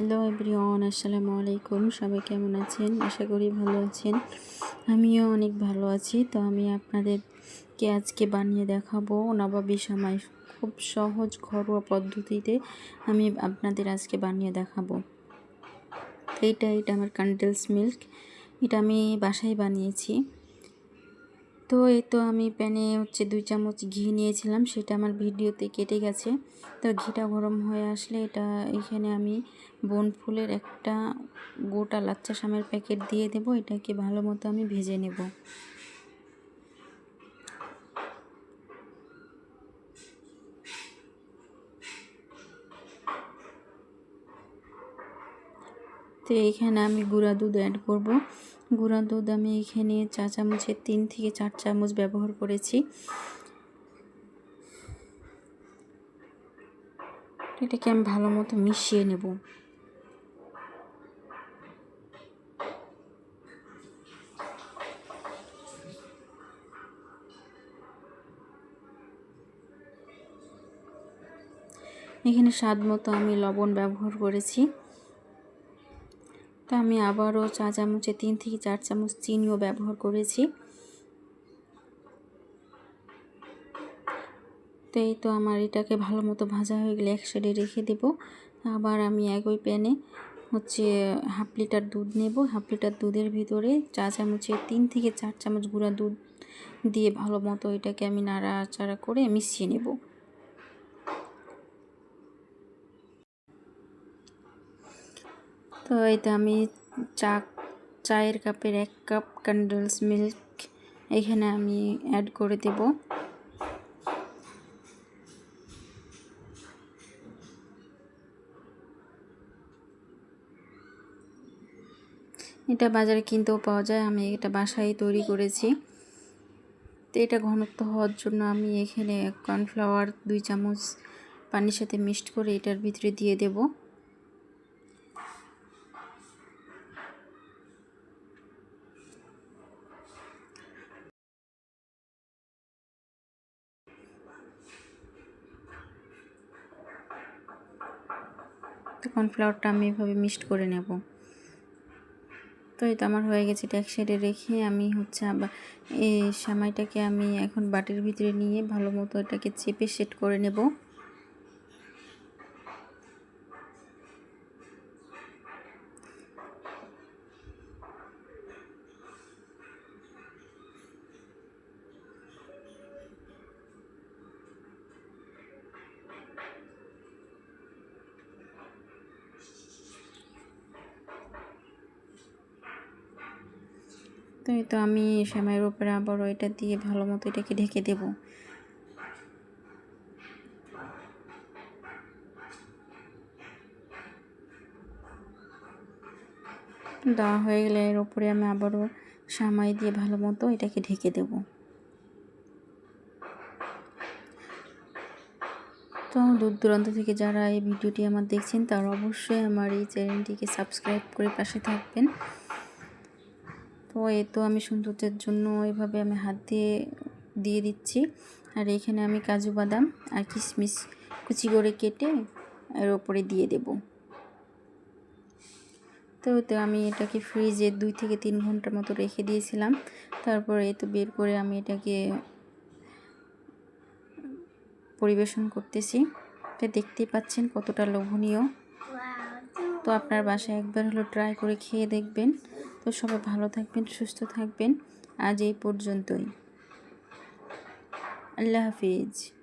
Hello everyone, আসসালামু আলাইকুম। সবাই কেমন আছেন? আশা করি ভালো আছেন। আমিও অনেক ভালো আছি। তো আমি আপনাদেরকে আজকে বানিয়ে দেখাবো নবাবী সময়। খুব সহজ, ঘরোয়া পদ্ধতিতে আমি আপনাদের আজকে বানিয়ে দেখাবো। এইটা, এটা আমার কান্ডেলস মিল্ক এটা আমি বাসায় বানিয়েছি। তো এই তো আমি প্যানে হচ্ছে দুই চামচ ঘি নিয়েছিলাম, সেটা আমার ভিডিওতে কেটে গেছে। তো ঘিটা গরম হয়ে আসলে এটা এখানে আমি বনফুলের একটা গোটা লাচ্চা সামের প্যাকেট দিয়ে দেব, এটাকে ভালো মতো আমি ভেজে নেব। তো এইখানে আমি গুঁড়া দুধ অ্যাড করব। গুঁড়া দুধ আমি এখানে চা চামচের তিন থেকে চার চামচ ব্যবহার করেছি। এটাকে আমি ভালো মতো মিশিয়ে নেব। এখানে স্বাদ মতো আমি লবণ ব্যবহার করেছি। তো আমি আবারও চা চামচে তিন থেকে চার চামচ চিনিও ব্যবহার করেছি। তো এই তো আমার এটাকে ভালো মতো ভাজা হয়ে গেলে এক সাইডে রেখে দেব। আবার আমি একই প্যানে হচ্ছে হাফ লিটার দুধ নেব। হাফ লিটার দুধের ভিতরে চা চামচে তিন থেকে চার চামচ গুঁড়া দুধ দিয়ে ভালো মতো এটাকে আমি নাড়াচাড়া করে মিশিয়ে নেব। তো এই তো আমি চা, চায়ের কাপের এক কাপ ক্যান্ডেলস মিল্ক এখানে আমি অ্যাড করে দেব। এটা বাজারে কিনতেও পাওয়া যায়, আমি এটা বাসায় তৈরি করেছি। তো এটা ঘনত্ব হওয়ার জন্য আমি এখানে কর্নফ্লাওয়ার দুই চামচ পানির সাথে মিক্সড করে এটার ভিতরে দিয়ে দেবো। তো কর্নফ্লাওয়ারটা আমি এভাবে মিক্সড করে নেব। তো এটা আমার হয়ে গেছে, এটা এক সাইডে রেখে আমি হচ্ছে আবার এই সামাইটাকে আমি এখন বাটির ভিতরে নিয়ে ভালো মতো এটাকে চেপে সেট করে নেব। তো এই তো আমি সেমাইয়ের উপরে আবারও এটা দিয়ে ভালো মতো এটাকে ঢেকে দেব। দেওয়া হয়ে গেলে এর উপরে আমি আবারও সামাই দিয়ে ভালো মতো এটাকে ঢেকে দেব। তো দূর দূরান্ত থেকে যারা এই ভিডিওটি আমার দেখছেন, তারা অবশ্যই আমার এই চ্যানেলটিকে সাবস্ক্রাইব করে পাশে থাকবেন। তো এ তো আমি সৌন্দর্যের জন্য এভাবে আমি হাত দিয়ে দিয়ে দিচ্ছি। আর এখানে আমি কাজু বাদাম আর কিশমিশ কুচি করে কেটে এর ওপরে দিয়ে দেব। তো তো আমি এটাকে ফ্রিজে দুই থেকে তিন ঘণ্টার মতো রেখে দিয়েছিলাম। তারপরে এ তো বের করে আমি এটাকে পরিবেশন করতেছি। তো দেখতেই পাচ্ছেন কতটা লোভনীয়। তো আপনার বাসায় একবার হলো ট্রাই করে খেয়ে দেখবেন। তো সবাই ভালো থাকবেন সুস্থ থাকবেন। আজ এই পর্যন্তই। আল্লাহ হাফিজ।